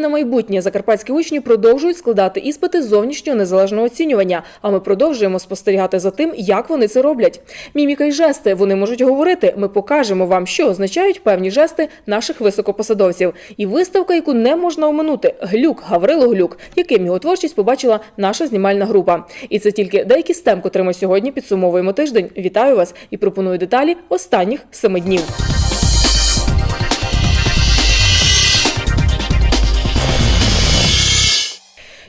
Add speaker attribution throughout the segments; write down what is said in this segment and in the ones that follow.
Speaker 1: На майбутнє закарпатські учні продовжують складати іспити зовнішнього незалежного оцінювання. А ми продовжуємо спостерігати за тим, як вони це роблять. Міміка й жести вони можуть говорити. Ми покажемо вам, що означають певні жести наших високопосадовців. І виставка, яку не можна оминути глюк Гаврило Глюк, яким його творчість побачила наша знімальна група. І це тільки деякі з тем, котрими сьогодні підсумовуємо тиждень. Вітаю вас і пропоную деталі останніх семи днів.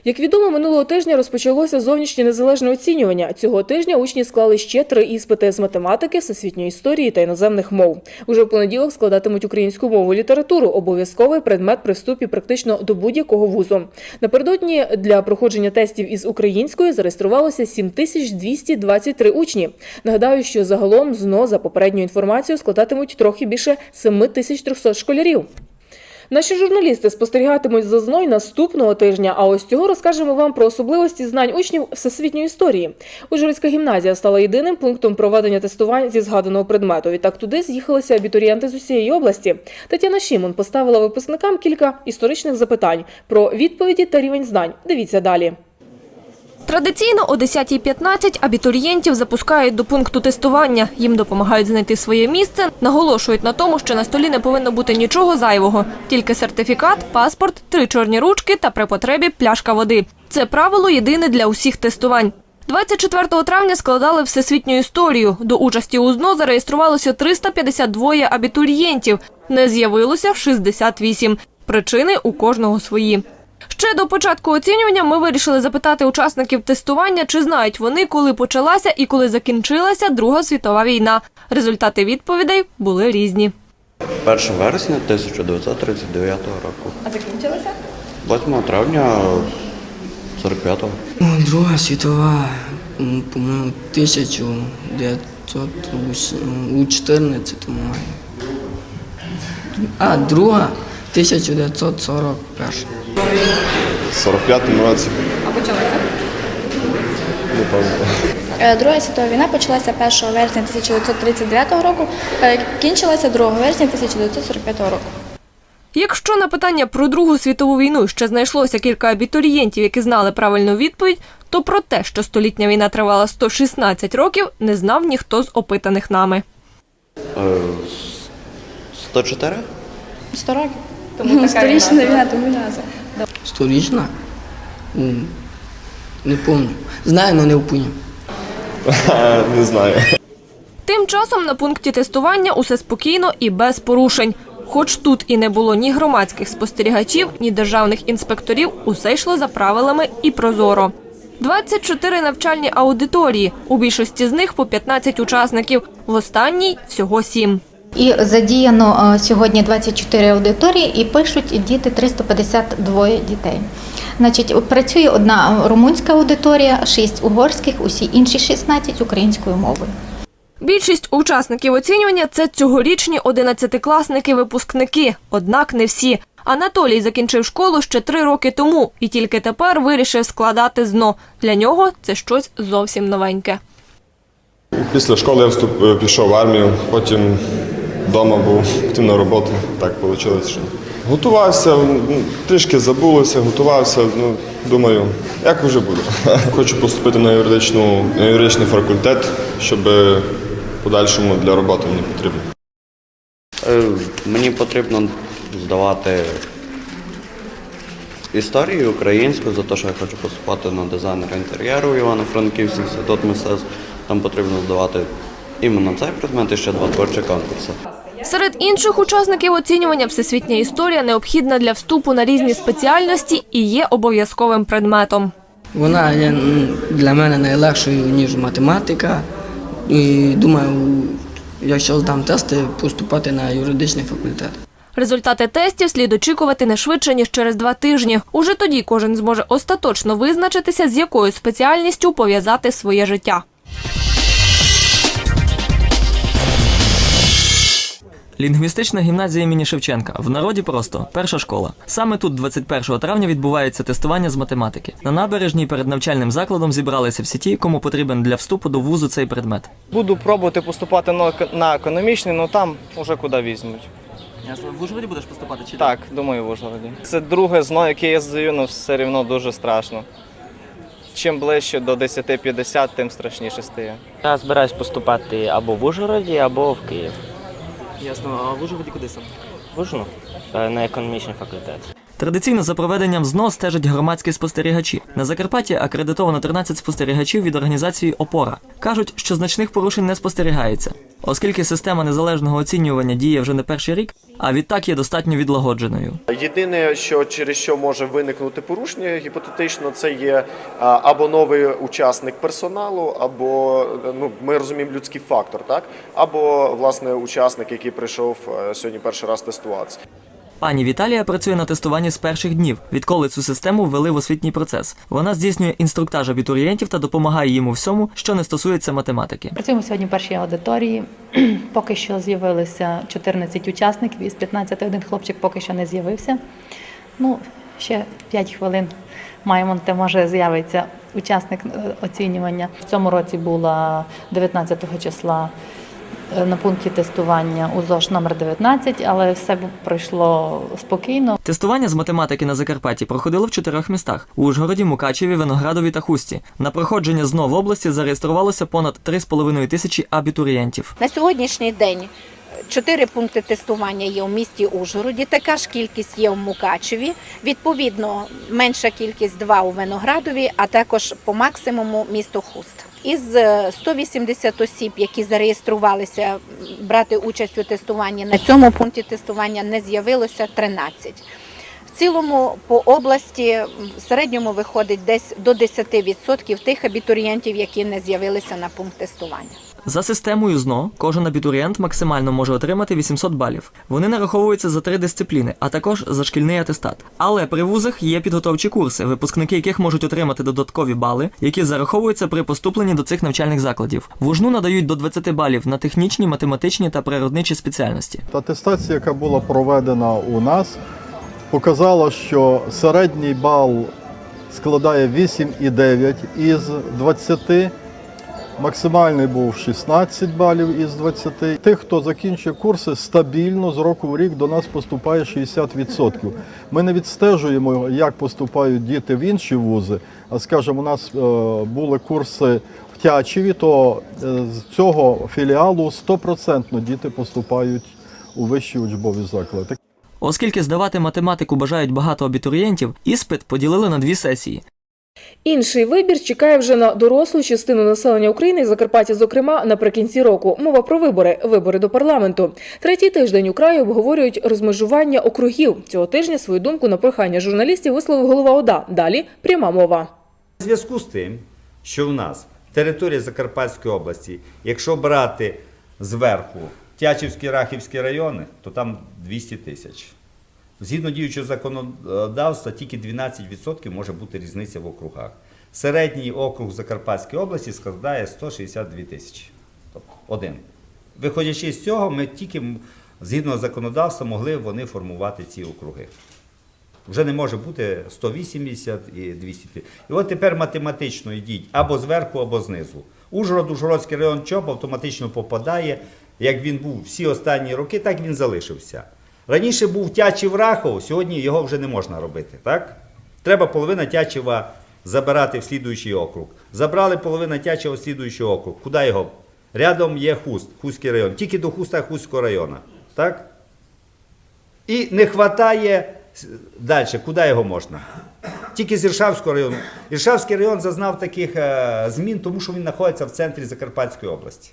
Speaker 1: Як відомо, минулого тижня розпочалося зовнішнє незалежне оцінювання. Цього тижня учні склали ще три іспити з математики, всесвітньої історії та іноземних мов. Уже в понеділок складатимуть українську мову літературу обов'язковий предмет при вступі практично до будь-якого вузу. Напередодні для проходження тестів із української зареєструвалося 7223 учні. Нагадаю, що загалом ЗНО за попередньою інформацією складатимуть трохи більше 7300 школярів. Наші журналісти спостерігатимуть за зною наступного тижня. А ось цього розкажемо вам про особливості знань учнів всесвітньої історії. Ужгородська гімназія стала єдиним пунктом проведення тестувань зі згаданого предмету. Відтак туди з'їхалися абітурієнти з усієї області. Тетяна Шімон поставила випускникам кілька історичних запитань про відповіді та рівень знань. Дивіться далі.
Speaker 2: Традиційно о 10.15 абітурієнтів запускають до пункту тестування. Їм допомагають знайти своє місце, наголошують на тому, що на столі не повинно бути нічого зайвого, тільки сертифікат, паспорт, три чорні ручки та при потребі пляшка води. Це правило єдине для усіх тестувань. 24 травня складали всесвітню історію. До участі у ЗНО зареєструвалося 352 абітурієнтів. Не з'явилося 68. Причини у кожного свої. Ще до початку оцінювання ми вирішили запитати учасників тестування, чи знають вони, коли почалася і коли закінчилася Друга світова війна. Результати відповідей були різні.
Speaker 3: 1 вересня 1939 року.
Speaker 2: А закінчилася?
Speaker 3: 8 травня 45-го.
Speaker 4: Ну, Друга світова, по-моєму, 1900 у 14 маю. А друга 1941.
Speaker 5: 45-му році.
Speaker 2: А?
Speaker 5: Не пам'ятаю.
Speaker 6: Е, Друга світова війна почалася 1 вересня 1939 року, е, кінчилася 2 вересня 1945 року.
Speaker 2: Якщо на питання про Другу світову війну ще знайшлося кілька абітурієнтів, які знали правильну відповідь, то про те, що столітня війна тривала 116 років, не знав ніхто з опитаних нами.
Speaker 3: Е, 104?
Speaker 6: 100 років. Тому Сторічна війна, тому назва.
Speaker 4: Сторічна? М, Не пам'ятаю. Знаю, але не впевнений.
Speaker 5: Не знаю.
Speaker 2: Тим часом на пункті тестування усе спокійно і без порушень. Хоч тут і не було ні громадських спостерігачів, ні державних інспекторів, усе йшло за правилами і прозоро. 24 навчальні аудиторії, у більшості з них по 15 учасників, в останній всього 7.
Speaker 7: І задіяно е, сьогодні 24 аудиторії і пишуть діти 352 дітей. Значить, працює одна румунська аудиторія, 6 угорських, усі інші 16 українською мовою.
Speaker 2: Більшість учасників оцінювання це цьогорічні 11-класники-випускники, однак не всі. Анатолій закінчив школу ще три роки тому і тільки тепер вирішив складати ЗНО. Для нього це щось зовсім новеньке.
Speaker 5: Після школи я вступ, пішов в армію, потім вдома був, потім на роботу. Так вийшло. Що. Готувався, трішки забулося, готувався. Ну, думаю, як вже буде. Хочу поступити на, юридичну, на юридичний факультет, щоб подальшому для роботи мені потрібно.
Speaker 3: Е, Мені потрібно здавати історію українську за те, що я хочу поступати на дизайнера інтер'єру в Івано-Франківський інститут мистецтв. Там потрібно здавати іменно цей предмет і ще два творчі конкурси.
Speaker 2: Серед інших учасників оцінювання всесвітня історія необхідна для вступу на різні спеціальності і є обов'язковим предметом.
Speaker 4: Вона є для мене найлегшою, ніж математика. І думаю, якщо здам тести, поступати на юридичний факультет.
Speaker 2: Результати тестів слід очікувати не швидше ніж через два тижні. Уже тоді кожен зможе остаточно визначитися, з якою спеціальністю пов'язати своє життя.
Speaker 8: Лінгвістична гімназія імені Шевченка. В народі просто перша школа. Саме тут, 21 травня, відбувається тестування з математики. На набережній перед навчальним закладом зібралися всі ті, кому потрібен для вступу до вузу цей предмет.
Speaker 9: Буду пробувати поступати на економічний, але там уже куди візьмуть.
Speaker 8: Ясно. В Ужгороді будеш поступати чи
Speaker 9: Так, думаю, в Ужгороді. Це друге зно, яке я здаю, ну все рівно дуже страшно. Чим ближче до 10-50, тим страшніше стає.
Speaker 10: Я збираюсь поступати або в Ужгороді, або в Київ.
Speaker 8: Ясно. А в Ужгороді куди сам?
Speaker 10: В Ужгород? е, на економічний факультет.
Speaker 8: Традиційно за проведенням ЗНО стежать громадські спостерігачі. На Закарпатті акредитовано 13 спостерігачів від організації Опора. Кажуть, що значних порушень не спостерігається, оскільки система незалежного оцінювання діє вже не перший рік, а відтак є достатньо відлагодженою.
Speaker 11: Єдине, що через що може виникнути порушення, гіпотетично, це є або новий учасник персоналу, або ну ми розуміємо людський фактор, так або власне учасник, який прийшов е, сьогодні перший раз тестуватися.
Speaker 8: Пані Віталія працює на тестуванні з перших днів, відколи цю систему ввели в освітній процес. Вона здійснює інструктаж абітурієнтів та допомагає їм у всьому, що не стосується математики.
Speaker 12: Працюємо сьогодні в першій аудиторії. Поки що з'явилося 14 учасників, із 15 один хлопчик поки що не з'явився. Ну, ще 5 хвилин маємо, де може з'явиться учасник е, оцінювання. В цьому році була 19 числа на пункті тестування у ЗОШ номер 19, але все б- пройшло спокійно.
Speaker 8: Тестування з математики на Закарпатті проходило в чотирьох містах: у Ужгороді, Мукачеві, Виноградові та Хусті. На проходження ЗНО в області зареєструвалося понад 3,5 тисячі абітурієнтів.
Speaker 13: На сьогоднішній день е, чотири пункти тестування є у місті Ужгороді. Така ж кількість є у Мукачеві. Відповідно, менша кількість два у Виноградові, а також по максимуму місто Хуст. Із е, 180 осіб, які зареєструвалися брати участь у тестуванні, на цьому пункті тестування не з'явилося 13. В цілому по області в середньому виходить десь до 10% тих абітурієнтів, які не з'явилися на пункт тестування.
Speaker 8: За системою ЗНО кожен абітурієнт максимально може отримати 800 балів. Вони нараховуються за три дисципліни, а також за шкільний атестат. Але при вузах є підготовчі курси, випускники яких можуть отримати додаткові бали, які зараховуються при поступленні до цих навчальних закладів. В УЖНУ надають до 20 балів на технічні, математичні та природничі спеціальності.
Speaker 14: Атестація, яка була проведена у нас, показала, що середній бал складає 8,9 із 20. Максимальний був 16 балів із 20. Тих, хто закінчує курси, стабільно з року в рік до нас поступає 60%. Ми не відстежуємо, як поступають діти в інші вузи. А скажімо, у нас е, були курси в Тячеві, то е, з цього філіалу 100% діти поступають у вищі учбові заклади.
Speaker 8: Оскільки здавати математику бажають багато абітурієнтів, іспит поділили на дві сесії.
Speaker 1: Інший вибір чекає вже на дорослу частину населення України і Закарпаття, зокрема, наприкінці року. Мова про вибори, вибори до парламенту. Третій тиждень у краї обговорюють розмежування округів. Цього тижня свою думку на прохання журналістів висловив голова ОДА. Далі пряма мова.
Speaker 15: У зв'язку з тим, що в нас територія Закарпатської області, якщо брати зверху Тячівські Рахівські райони, то там 200 тисяч. Згідно діючого законодавства, тільки 12% може бути різниця в округах. Середній округ Закарпатської області складає 162 тисячі. Тобто один. Виходячи з цього, ми тільки згідно законодавства могли вони формувати ці округи. Вже не може бути 180 і 200. І от тепер математично йдіть або зверху, або знизу. Ужгород, Ужгородський район ЧОП автоматично попадає, як він був всі останні роки, так він залишився. Раніше був Тячів Рахов, сьогодні його вже не можна робити. Так? Треба половина Тячева забирати в слідуючий округ. Забрали половина Тячева в слідуючий округ. Куди його? Рядом є Хуст, Хустський район. Тільки до Хуста Хустського району. Так? І не вистачає далі, куди його можна? Тільки з Іршавського району. Іршавський район зазнав таких е, змін, тому що він знаходиться в центрі Закарпатської області.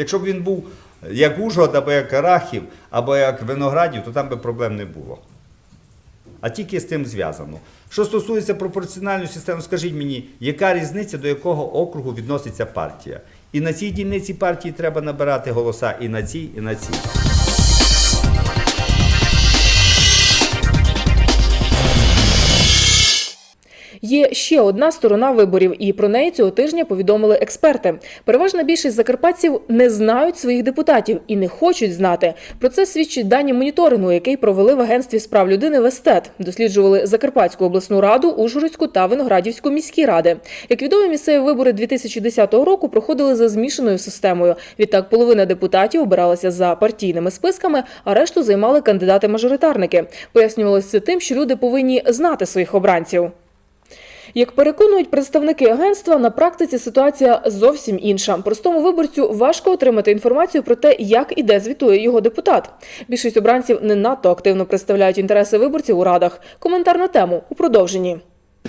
Speaker 15: Якщо б він був як Ужгород, або як Рахів, або як Виноградів, то там би проблем не було. А тільки з тим зв'язано. Що стосується пропорціональної системи, скажіть мені, яка різниця до якого округу відноситься партія? І на цій дільниці партії треба набирати голоса і на цій, і на цій.
Speaker 1: Є ще одна сторона виборів, і про неї цього тижня повідомили експерти. Переважна більшість закарпатців не знають своїх депутатів і не хочуть знати. Про це свідчать дані моніторингу, який провели в агентстві справ людини Вестет. Досліджували Закарпатську обласну раду, Ужгородську та Виноградівську міські ради. Як відомо, місцеві вибори 2010 року проходили за змішаною системою. Відтак, половина депутатів обиралася за партійними списками, а решту займали кандидати-мажоритарники. Пояснювалося це тим, що люди повинні знати своїх обранців. Як переконують представники агентства, на практиці ситуація зовсім інша. Простому виборцю важко отримати інформацію про те, як і де звітує його депутат. Більшість обранців не надто активно представляють інтереси виборців у радах. Коментар на тему у продовженні.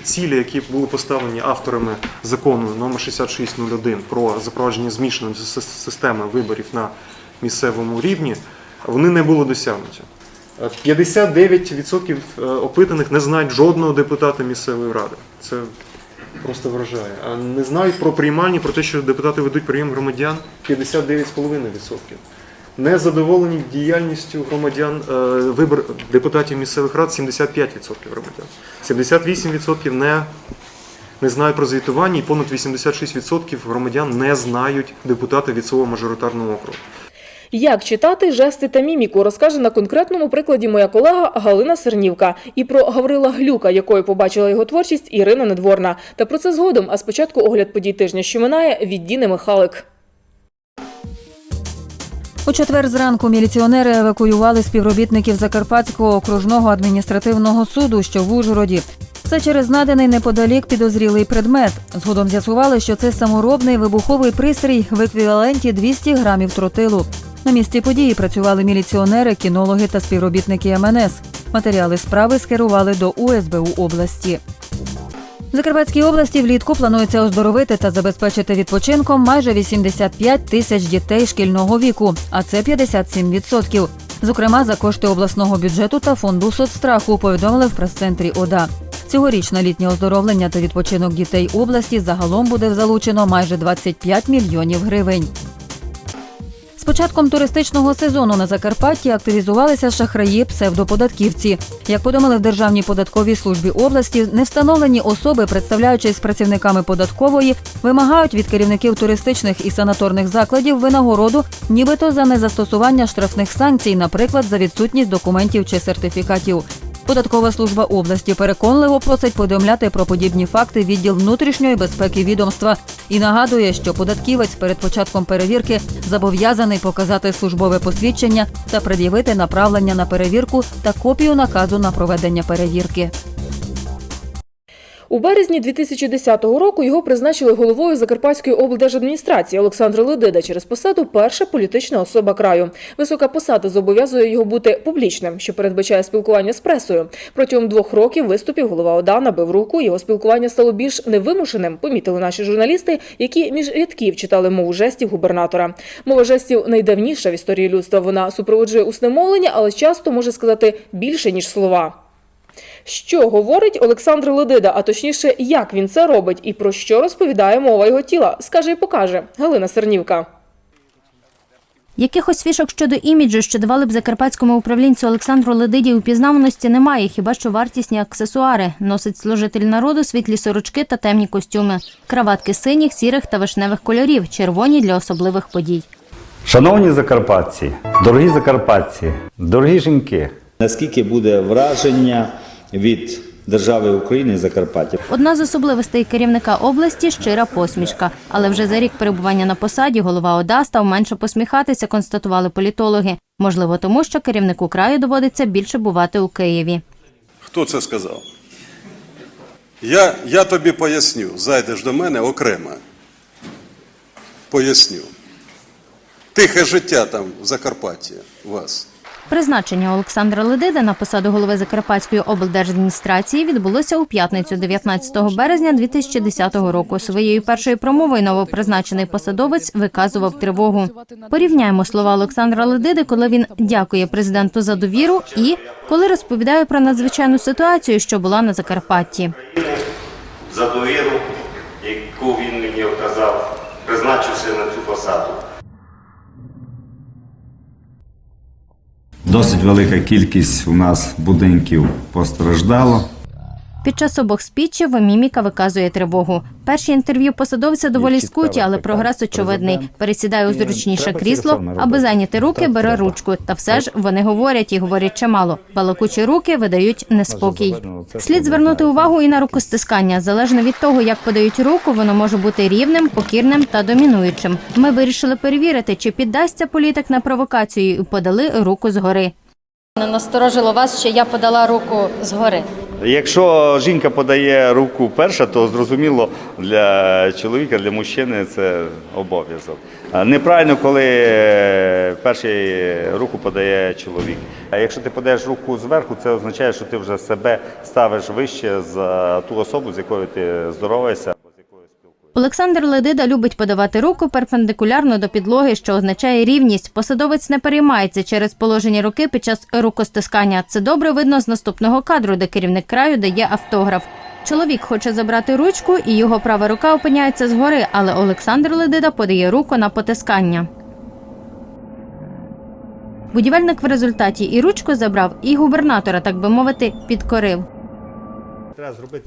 Speaker 16: Цілі, які були поставлені авторами закону номер 6601 про запровадження змішаної системи виборів на місцевому рівні, вони не були досягнуті. Е, 59% е, опитаних не знають жодного депутата місцевої ради. Це просто вражає. А не знають про приймальні, про те, що депутати ведуть прийом громадян 59,5%. Не задоволені діяльністю громадян е, вибор депутатів місцевих рад 75% громадян. 78% не, не знають про звітування, і понад 86% громадян не знають депутата від свого мажоритарного округу.
Speaker 1: Як читати жести та міміку, розкаже на конкретному прикладі моя колега Галина Сернівка. І про Гаврила Глюка, якою побачила його творчість Ірина Недворна. Та про це згодом. А спочатку огляд подій тижня, що минає від Діни Михалик.
Speaker 17: У четвер зранку міліціонери евакуювали співробітників Закарпатського окружного адміністративного суду, що в Ужгороді. Все через наданий неподалік підозрілий предмет. Згодом з'ясували, що це саморобний вибуховий пристрій в еквіваленті 200 грамів тротилу. На місці події працювали міліціонери, кінологи та співробітники МНС. Матеріали справи скерували до УСБУ області. В Закарпатській області влітку планується оздоровити та забезпечити відпочинком майже 85 тисяч дітей шкільного віку, а це 57%. Зокрема, за кошти обласного бюджету та фонду соцстраху повідомили в прес-центрі ОДА. Цьогоріч на літнє оздоровлення та відпочинок дітей області загалом буде залучено майже 25 мільйонів гривень. З початком туристичного сезону на Закарпатті активізувалися шахраї псевдоподатківці. Як повідомили в Державній податковій службі області, невстановлені особи, представляючись працівниками податкової, вимагають від керівників туристичних і санаторних закладів винагороду, нібито за незастосування штрафних санкцій, наприклад, за відсутність документів чи сертифікатів. Податкова служба області переконливо просить повідомляти про подібні факти відділ внутрішньої безпеки відомства і нагадує, що податківець перед початком перевірки зобов'язаний показати службове посвідчення та пред'явити направлення на перевірку та копію наказу на проведення перевірки.
Speaker 1: У березні 2010 року його призначили головою Закарпатської облдержадміністрації Олександр Ледида через посаду перша політична особа краю. Висока посада зобов'язує його бути публічним, що передбачає спілкування з пресою. Протягом двох років виступів голова ОДА набив руку. Його спілкування стало більш невимушеним. Помітили наші журналісти, які між рядків читали мову жестів губернатора. Мова жестів найдавніша в історії людства. Вона супроводжує усне мовлення, але часто може сказати більше ніж слова. Що говорить Олександр Ледида, а точніше, як він це робить і про що розповідає мова його тіла, скаже і покаже Галина Сернівка.
Speaker 18: Якихось фішок щодо іміджу, що давали б закарпатському управлінцю Олександру Ледиді упізнаваності, немає, хіба що вартісні аксесуари. Носить служитель народу світлі сорочки та темні костюми, краватки синіх, сірих та вишневих кольорів, червоні для особливих подій.
Speaker 15: Шановні закарпатці, дорогі закарпатці, дорогі жінки.
Speaker 19: Наскільки буде враження від держави України і Закарпаття?
Speaker 18: Одна з особливостей керівника області щира посмішка. Але вже за рік перебування на посаді голова ОДА став менше посміхатися, констатували політологи. Можливо, тому що керівнику краю доводиться більше бувати у Києві.
Speaker 20: Хто це сказав? Я, я тобі поясню. Зайдеш до мене окремо. Поясню. Тихе життя там в Закарпатті у вас.
Speaker 18: Призначення Олександра Ледида на посаду голови Закарпатської облдержадміністрації відбулося у п'ятницю, 19 березня 2010 року. Своєю першою промовою новопризначений посадовець виказував тривогу. Порівняємо слова Олександра Ледиди, коли він дякує президенту за довіру, і коли розповідає про надзвичайну ситуацію, що була на Закарпатті.
Speaker 21: за довіру, яку він мені оказав, призначився на цю посаду.
Speaker 15: Досить велика кількість у нас будинків постраждало.
Speaker 18: Під час обох спічів міміка виказує тривогу. Перші інтерв'ю посадовця доволі скуті, але прогрес очевидний. Пересідає у зручніше крісло, аби зайняти руки, бере ручку. Та все ж вони говорять і говорять чимало. Балакучі руки видають неспокій. Слід звернути увагу і на рукостискання. Залежно від того, як подають руку, воно може бути рівним, покірним та домінуючим. Ми вирішили перевірити, чи піддасться політик на провокацію, і подали руку згори. Не насторожило вас, що я подала руку згори.
Speaker 15: Якщо жінка подає руку перша, то зрозуміло для чоловіка, для мужчини це обов'язок. Неправильно, коли е, перший руку подає чоловік. А якщо ти подаєш руку зверху, це означає, що ти вже себе ставиш вище за ту особу, з якою ти здороваєшся.
Speaker 18: Олександр Ледида любить подавати руку перпендикулярно до підлоги, що означає рівність. Посадовець не переймається через положення руки під час рукостискання. Це добре видно з наступного кадру, де керівник краю дає автограф. Чоловік хоче забрати ручку, і його права рука опиняється згори, але Олександр Ледида подає руку на потискання. Будівельник в результаті і ручку забрав, і губернатора, так би мовити, підкорив.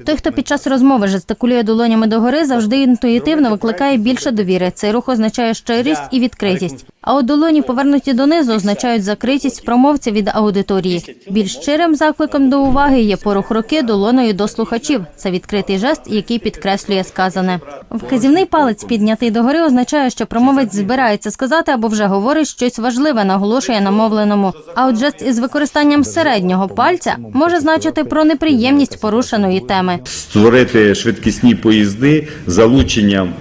Speaker 18: Той, хто під час розмови жестикулює долонями догори, завжди інтуїтивно викликає більше довіри. Цей рух означає щирість і відкритість. А от долоні, повернуті донизу, означають закритість промовця від аудиторії. Більш щирим закликом до уваги є порух руки долоною до слухачів. Це відкритий жест, який підкреслює сказане. Вказівний палець, піднятий догори, означає, що промовець збирається сказати або вже говорить щось важливе, наголошує на мовленому. А от жест із використанням середнього пальця може значити про неприємність порушеної теми.
Speaker 19: Створити швидкісні поїзди залученням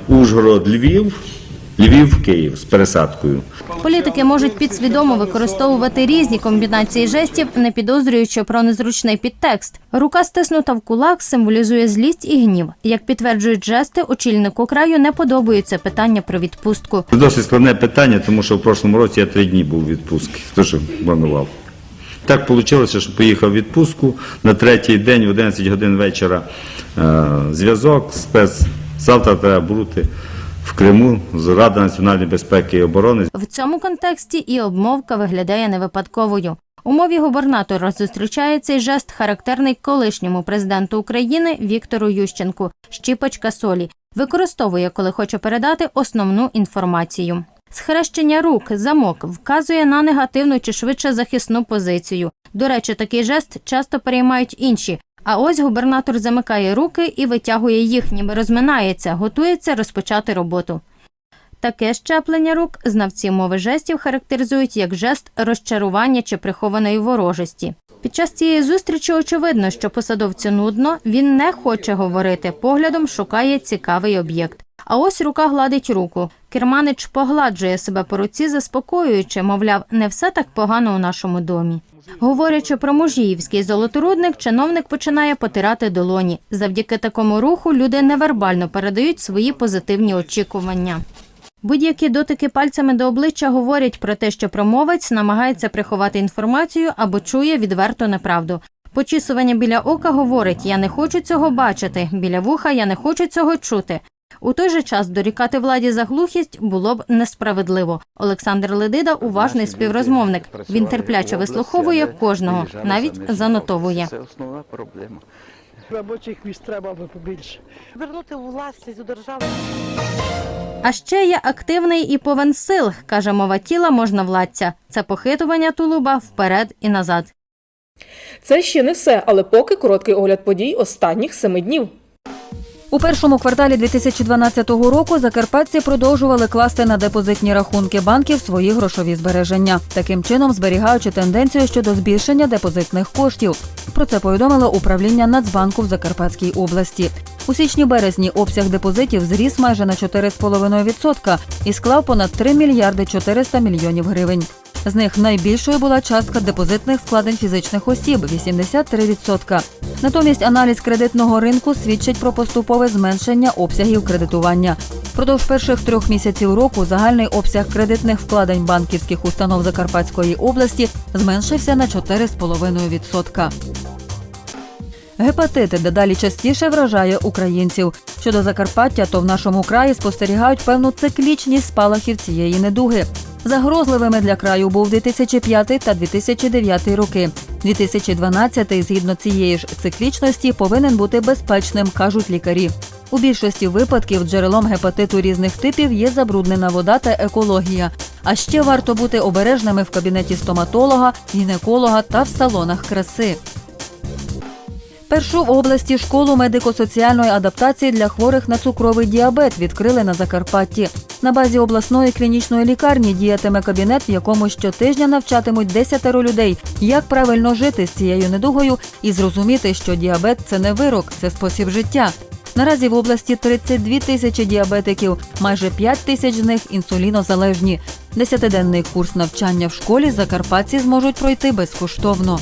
Speaker 19: Ужгород-Львів, Львів-Київ з пересадкою.
Speaker 18: Політики можуть підсвідомо використовувати різні комбінації жестів, не підозрюючи про незручний підтекст. Рука стиснута в кулак символізує злість і гнів. Як підтверджують жести, очільнику краю не подобаються питання про відпустку.
Speaker 19: Це досить складне питання, тому що в прошлому році я три дні був у відпустці, хто планував. Так вийшло, що поїхав в відпустку на третій день, в 11 годин вечора. е, Зв'язок, спец. Завтра треба бути в Криму Рада національної безпеки і оборони.
Speaker 18: В цьому контексті і обмовка виглядає невипадковою. У мові губернатора зустрічає цей жест характерний колишньому президенту України Віктору Ющенку щіпочка солі. Використовує, коли хоче передати основну інформацію. Схрещення рук, замок вказує на негативну чи швидше захисну позицію. До речі, такий жест часто переймають інші. А ось губернатор замикає руки і витягує їх, ніби розминається, готується розпочати роботу. Таке щеплення рук знавці мови жестів характеризують як жест розчарування чи прихованої ворожості. Під час цієї зустрічі очевидно, що посадовцю нудно, він не хоче говорити, поглядом шукає цікавий об'єкт. А ось рука гладить руку. Керманич погладжує себе по руці, заспокоюючи, мовляв, не все так погано у нашому домі. Говорячи про мужіївський золоторудник, чиновник починає потирати долоні. Завдяки такому руху люди невербально передають свої позитивні очікування. Будь-які дотики пальцями до обличчя говорять про те, що промовець намагається приховати інформацію або чує відверту неправду. Почісування біля ока говорить: я не хочу цього бачити. Біля вуха я не хочу цього чути. У той же час дорікати владі за глухість було б несправедливо. Олександр Ледида уважний співрозмовник. Він терпляче вислуховує кожного, навіть занотовує.
Speaker 22: Це основна проблема.
Speaker 23: Робочих місць треба би побільше. Вернути власність у державу.
Speaker 18: А ще є активний і повен сил, каже мова тіла можновладця. Це похитування тулуба вперед і назад.
Speaker 1: Це ще не все, але поки короткий огляд подій останніх семи днів.
Speaker 17: У першому кварталі 2012 року закарпатці продовжували класти на депозитні рахунки банків свої грошові збереження, таким чином зберігаючи тенденцію щодо збільшення депозитних коштів. Про це повідомило управління Нацбанку в Закарпатській області. У січні-березні обсяг депозитів зріс майже на 4,5% і склав понад 3 мільярди 400 мільйонів гривень. З них найбільшою була частка депозитних вкладень фізичних осіб 83%. Натомість аналіз кредитного ринку свідчить про поступове зменшення обсягів кредитування. Продовж перших трьох місяців року загальний обсяг кредитних вкладень банківських установ Закарпатської області зменшився на 4,5%. Гепатит дедалі частіше вражає українців. Щодо Закарпаття, то в нашому краї спостерігають певну циклічність спалахів цієї недуги. Загрозливими для краю був 2005 та 2009 роки. 2012 згідно цієї ж циклічності повинен бути безпечним, кажуть лікарі. У більшості випадків джерелом гепатиту різних типів є забруднена вода та екологія. А ще варто бути обережними в кабінеті стоматолога, гінеколога та в салонах краси. Першу в області школу медико-соціальної адаптації для хворих на цукровий діабет відкрили на Закарпатті. На базі обласної клінічної лікарні діятиме кабінет, в якому щотижня навчатимуть десятеро людей, як правильно жити з цією недугою і зрозуміти, що діабет це не вирок, це спосіб життя. Наразі в області 32 тисячі діабетиків, майже 5 тисяч з них інсулінозалежні. Десятиденний курс навчання в школі закарпатці зможуть пройти безкоштовно.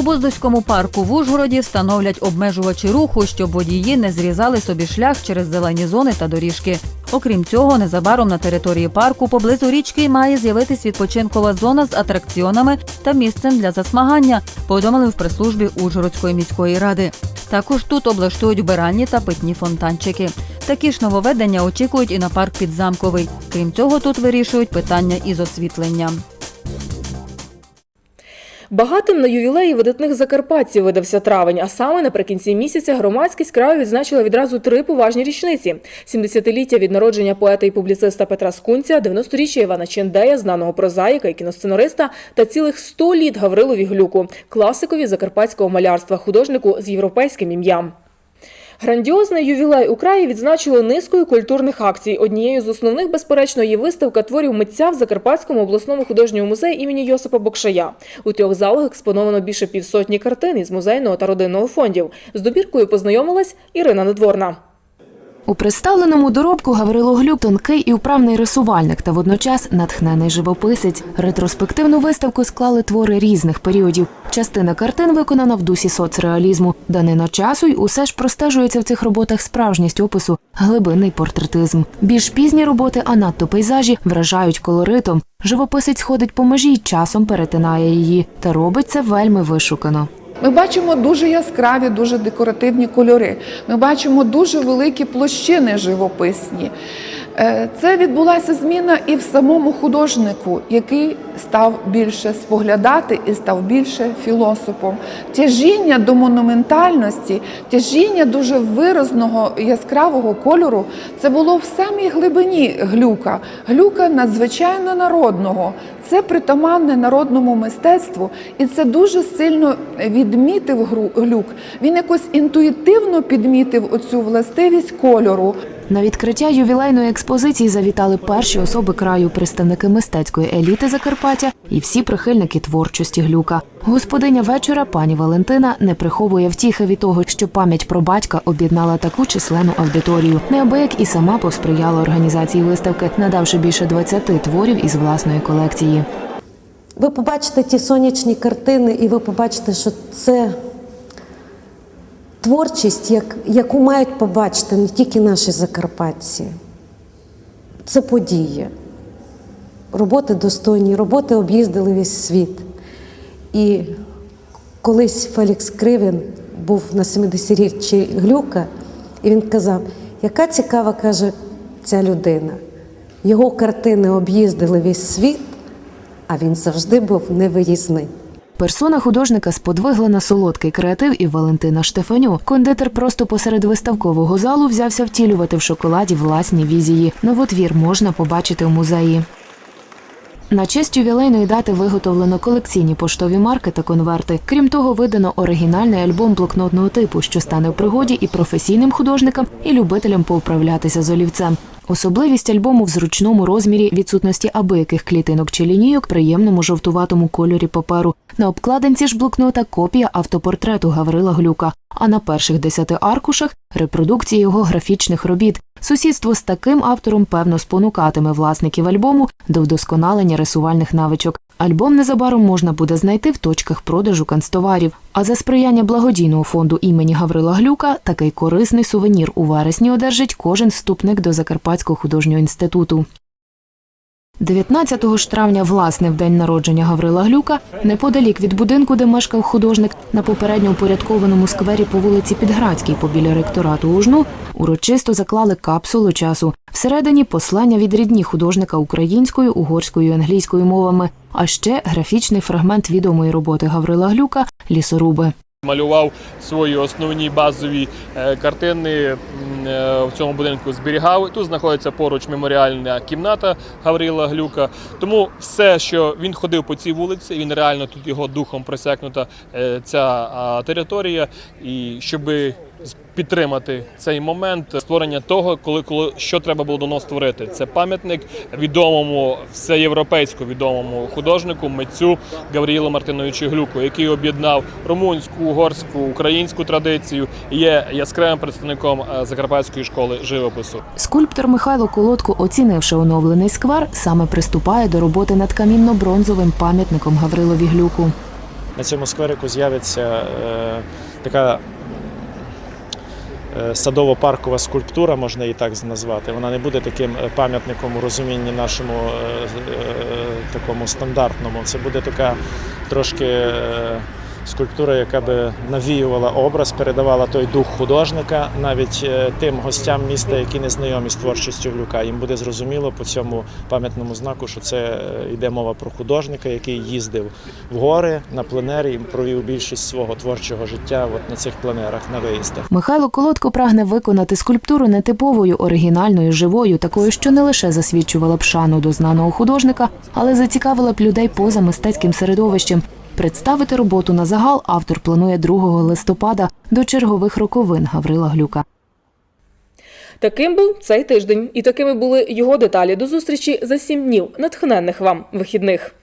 Speaker 17: У Боздоському парку в Ужгороді встановлять обмежувачі руху, щоб водії не зрізали собі шлях через зелені зони та доріжки. Окрім цього, незабаром на території парку поблизу річки має з'явитись відпочинкова зона з атракціонами та місцем для засмагання, повідомили в прес-службі Ужгородської міської ради. Також тут облаштують вбиральні та питні фонтанчики. Такі ж нововведення очікують і на парк підзамковий. Крім цього, тут вирішують питання із освітленням.
Speaker 1: Багатим на ювілеї видатних закарпатців видався травень, а саме наприкінці місяця громадськість краю відзначила відразу три поважні річниці: 70-ліття від народження поета і публіциста Петра Скунця, 90-річчя Івана Чендея, знаного прозаїка і кіносценариста, та цілих 100 літ Гаврилові Глюку, класикові закарпатського малярства, художнику з європейським ім'ям. Грандіозний ювілей у краї відзначили низкою культурних акцій. Однією з основних, безперечно, є виставка творів митця в Закарпатському обласному художньому музеї імені Йосипа Бокшая. У трьох залах експоновано більше півсотні картин із музейного та родинного фондів. З добіркою познайомилась Ірина Недворна.
Speaker 22: У представленому доробку Гаврило Глюк тонкий і вправний рисувальник та водночас натхнений живописець. Ретроспективну виставку склали твори різних періодів. Частина картин виконана в дусі соцреалізму. Данина часу й усе ж простежується в цих роботах справжність опису, глибинний портретизм. Більш пізні роботи, а надто пейзажі, вражають колоритом. Живописець ходить по межі й часом перетинає її, та робить це вельми вишукано.
Speaker 24: Ми бачимо дуже яскраві, дуже декоративні кольори. Ми бачимо дуже великі площини живописні. Е, Це відбулася зміна і в самому художнику, який став більше споглядати і став більше філософом. Тяжіння до монументальності, тяжіння дуже виразного яскравого кольору це було в самій глибині глюка. Глюка надзвичайно народного. Це притаманне народному мистецтву, і це дуже сильно відмітив глюк. Він якось інтуїтивно підмітив оцю властивість кольору.
Speaker 22: На відкриття ювілейної експозиції завітали перші особи краю, представники мистецької еліти Закарпаття і всі прихильники творчості глюка. Господиня вечора, пані Валентина, не приховує втіхи від того, що пам'ять про батька об'єднала таку численну аудиторію. Неабияк і сама посприяла організації виставки, надавши більше 20 творів із власної колекції.
Speaker 25: Ви побачите ті сонячні картини, і ви побачите, що це творчість, як, яку мають побачити не тільки наші закарпатці. Це подія. Роботи достойні, роботи об'їздили весь світ. І колись Фелікс Кривін був на 70-річчі Глюка, і він казав, яка цікава каже ця людина. Його картини об'їздили весь світ, а він завжди був невиїзний.
Speaker 22: Персона художника сподвигла на солодкий креатив і Валентина Штефаню. Кондитер просто посеред виставкового залу взявся втілювати в шоколаді власні візії. Новотвір можна побачити в музеї. На честь ювілейної дати виготовлено колекційні поштові марки та конверти. Крім того, видано оригінальний альбом блокнотного типу, що стане в пригоді і професійним художникам, і любителям повправлятися з олівцем. Особливість альбому в зручному розмірі, відсутності абияких клітинок чи лінійок, приємному жовтуватому кольорі паперу. На обкладинці ж блокнота копія автопортрету Гаврила Глюка. А на перших десяти аркушах репродукції його графічних робіт. Сусідство з таким автором певно спонукатиме власників альбому до вдосконалення рисувальних навичок. Альбом незабаром можна буде знайти в точках продажу канцтоварів. А за сприяння благодійного фонду імені Гаврила Глюка такий корисний сувенір у вересні одержить кожен вступник до Закарпатського художнього інституту. 19 ж травня, власне, в день народження Гаврила Глюка, неподалік від будинку, де мешкав художник, на попередньо упорядкованому сквері по вулиці Підградській, побіля ректорату Ужну, урочисто заклали капсулу часу. Всередині послання від рідні художника українською, угорською і англійською мовами, а ще графічний фрагмент відомої роботи Гаврила Глюка Лісоруби.
Speaker 26: Малював свої основні базові е, картини е, в цьому будинку. Зберігав. Тут знаходиться поруч меморіальна кімната Гаврила Глюка. Тому все, що він ходив по цій вулиці, він реально тут його духом присякнута е, ця територія. І щоб підтримати цей момент створення того, коли, коли що треба було давно створити. Це пам'ятник відомому всеєвропейсько відомому художнику митцю Гавріїлу Мартиновичу Глюку, який об'єднав румунську, угорську, українську традицію і є яскравим представником е, закарпатської школи живопису.
Speaker 22: Скульптор Михайло Колодко, оцінивши оновлений сквер, саме приступає до роботи над камінно-бронзовим пам'ятником Гаврилові Глюку.
Speaker 27: На цьому скверику з'явиться е, така садово-паркова скульптура, можна її так назвати. Вона не буде таким е, пам'ятником у розумінні нашому е, е, такому стандартному. Це буде така трошки е, скульптура, яка би навіювала образ, передавала той дух художника навіть е, тим гостям міста, які не знайомі з творчістю Глюка. Їм буде зрозуміло по цьому пам'ятному знаку, що це е, йде мова про художника, який їздив в гори на пленері і провів більшість свого творчого життя от на цих пленерах на виїздах.
Speaker 22: Михайло Колодко прагне виконати скульптуру нетиповою, оригінальною, живою, такою, що не лише засвідчувала б шану до знаного художника, але зацікавила б людей поза мистецьким середовищем. Представити роботу на загал автор планує 2 листопада до чергових роковин Гаврила Глюка.
Speaker 1: Таким був цей тиждень, і такими були його деталі. До зустрічі за сім днів, натхненних вам вихідних.